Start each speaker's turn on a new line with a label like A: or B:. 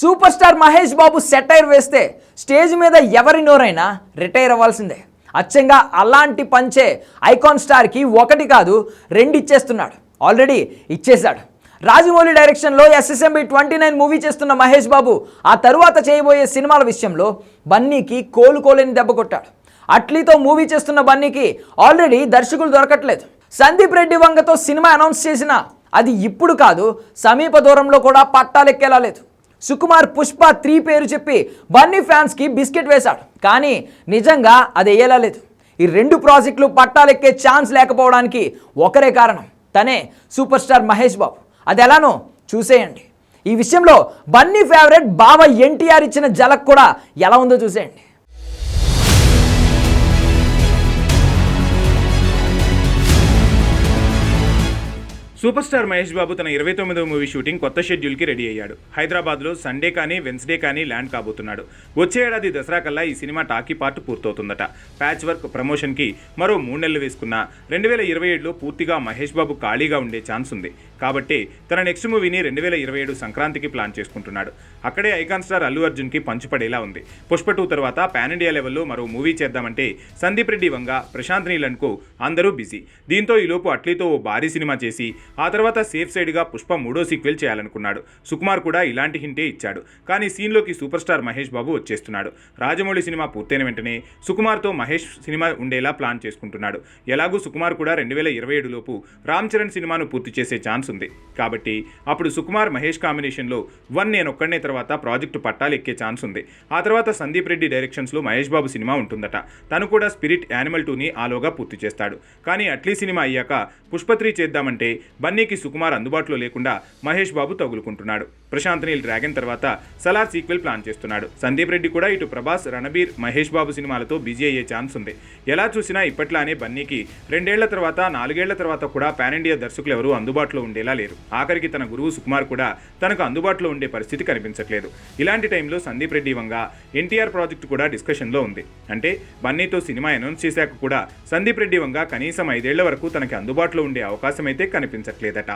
A: Super star Mahesh Babu satire వేస్తే stage మీద ఎవరి నోరైనా రిటైర్ అవ్వాల్సిందే. అచ్చంగా అలాంటి పంచే ఐకాన్ స్టార్కి ఒకటి కాదు రెండు ఇచ్చేస్తున్నాడు ఆల్రెడీ ఇచ్చేశాడు. రాజమౌళి డైరెక్షన్లో ఎస్ఎస్ఎంబి ట్వంటీ నైన్ మూవీ చేస్తున్న మహేష్ బాబు ఆ తరువాత చేయబోయే సినిమాల విషయంలో బన్నీకి కోలుకోలేని దెబ్బ కొట్టాడు. అట్లీతో మూవీ చేస్తున్న బన్నీకి ఆల్రెడీ దర్శకులు దొరకట్లేదు. సందీప్ రెడ్డి వంగతో సినిమా అనౌన్స్ చేసినా అది ఇప్పుడు కాదు సమీప దూరంలో కూడా పట్టాలెక్కేలా లేదు. సుకుమార్ పుష్ప త్రీ పేరు చెప్పి బన్నీ ఫ్యాన్స్కి బిస్కెట్ వేశాడు. కానీ నిజంగా అది వేయలా లేదు. ఈ రెండు ప్రాజెక్టులు పట్టాలెక్కే ఛాన్స్ లేకపోవడానికి ఒకరే కారణం. తనే సూపర్ స్టార్ మహేష్ బాబు. అది ఎలానో చూసేయండి. ఈ విషయంలో బన్నీ ఫేవరెట్ బావ ఎన్టీఆర్ ఇచ్చిన జలక్ కూడా ఎలా ఉందో చూసేయండి.
B: సూపర్ స్టార్ మహేష్ బాబు తన ఇరవై తొమ్మిదవ మూవీ షూటింగ్ కొత్త షెడ్యూల్కి రెడీ అయ్యాడు. హైదరాబాద్లో సండే కానీ వెన్స్డే కానీ ల్యాండ్ కాబోతున్నాడు. వచ్చే ఏడాది దసరా కల్లా ఈ సినిమా టాకీ పార్ట్ పూర్తవుతుందట. ప్యాచ్ వర్క్ ప్రమోషన్కి మరో మూడు నెలలు వేసుకున్న. రెండు వేల ఇరవై ఏడులో పూర్తిగా మహేష్ బాబు ఖాళీగా ఉండే ఛాన్స్ ఉంది. కాబట్టి తన నెక్స్ట్ మూవీని రెండు వేల ఇరవై ఏడు సంక్రాంతికి ప్లాన్ చేసుకుంటున్నాడు. అక్కడే ఐకాన్ స్టార్ అల్లు అర్జున్కి పంచిపడేలా ఉంది. పుష్ప టూ తర్వాత పాన్ ఇండియా లెవెల్లో మరో మూవీ చేద్దామంటే సందీప్ రెడ్డి వంగ ప్రశాంత్ నీలన్కు అందరూ బిజీ. దీంతో ఈలోపు అట్లీతో ఓ భారీ సినిమా చేసి ఆ తర్వాత సేఫ్ సైడ్గా పుష్ప మూడో సీక్వెల్ చేయాలనుకున్నాడు. సుకుమార్ కూడా ఇలాంటి హింటే ఇచ్చాడు. కానీ సీన్లోకి సూపర్ స్టార్ మహేష్ బాబు వచ్చేస్తున్నాడు. రాజమౌళి సినిమా పూర్తయిన వెంటనే సుకుమార్తో మహేష్ సినిమా ఉండేలా ప్లాన్ చేసుకుంటున్నాడు. ఎలాగూ సుకుమార్ కూడా రెండు వేల ఇరవై ఏడులోపు రామ్ చరణ్ సినిమాను పూర్తి చేసే ఛాన్స్ ఉంది కాబట్టి అప్పుడు సుకుమార్ మహేష్ కాంబినేషన్లో వన్ నేను ఒక్కడనే తర్వాత ప్రాజెక్టు పట్టాలు ఎక్కే ఛాన్స్ ఉంది. ఆ తర్వాత సందీప్ రెడ్డి డైరెక్షన్స్లో మహేష్ బాబు సినిమా ఉంటుందట. తను కూడా స్పిరిట్ యానిమల్ టూని ఆలోగా పూర్తి చేస్తాడు. కానీ అట్లీ సినిమా అయ్యాక పుష్పత్రి చేద్దామంటే బన్నీకి సుకుమార్ అందుబాటులో లేకుండా మహేష్ బాబు తగులుకుంటున్నాడు. ప్రశాంత్ నీల్ డ్రాగన్ తర్వాత సలార్ సీక్వెల్ ప్లాన్ చేస్తున్నాడు. సందీప్ రెడ్డి కూడా ఇటు ప్రభాస్ రణబీర్ మహేష్ బాబు సినిమాలతో బిజీ అయ్యే ఛాన్స్ ఉంది. ఎలా చూసినా ఇప్పట్లానే బన్నీకి రెండేళ్ళ తర్వాత నాలుగేళ్ళ తర్వాత కూడా పాన్ ఇండియా దర్శకులు ఎవరూ అందుబాటులో ఉండేలా లేరు. ఆఖరికి తన గురువు సుకుమార్ కూడా తనకు అందుబాటులో ఉండే పరిస్థితి కనిపించట్లేదు. ఇలాంటి టైంలో సందీప్ రెడ్డి వంగ ఎన్టీఆర్ ప్రాజెక్టు కూడా డిస్కషన్లో ఉంది. అంటే బన్నీతో సినిమా అనౌన్స్ చేశాక కూడా సందీప్ రెడ్డి వంగ కనీసం ఐదేళ్ళ వరకు తనకి అందుబాటులో ఉండే అవకాశం అయితే కనిపించట్లేదట.